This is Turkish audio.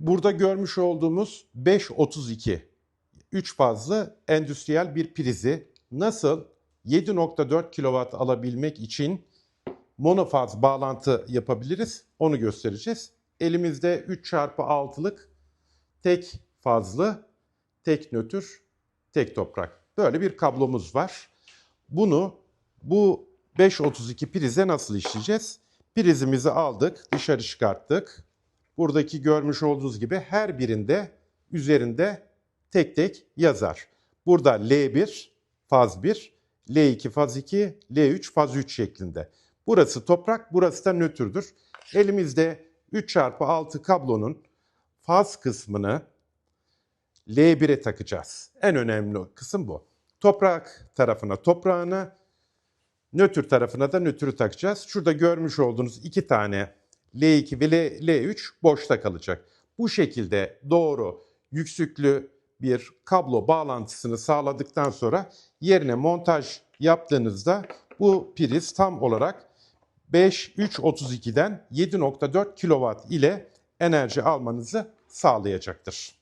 Burada görmüş olduğumuz 532 3 fazlı endüstriyel bir prizi nasıl 7.4 kW alabilmek için monofaz bağlantı yapabiliriz onu göstereceğiz. Elimizde 3 çarpı 6'lık tek fazlı, tek nötr, tek toprak. Böyle bir kablomuz var. Bunu bu 532 prize nasıl işleyeceğiz? Prizimizi aldık, dışarı çıkarttık. Buradaki görmüş olduğunuz gibi her birinde üzerinde tek tek yazar. Burada L1 faz 1, L2 faz 2, L3 faz 3 şeklinde. Burası toprak, burası da nötrdür. Elimizde 3 çarpı 6 kablonun faz kısmını L1'e takacağız. En önemli kısım bu. Toprak tarafına toprağını, nötr tarafına da nötrü takacağız. Şurada görmüş olduğunuz iki tane L2 ve L- L3 boşta kalacak. Bu şekilde doğru yüksüklü bir kablo bağlantısını sağladıktan sonra yerine montaj yaptığınızda bu priz tam olarak 5332'den 7.4 kW ile enerji almanızı sağlayacaktır.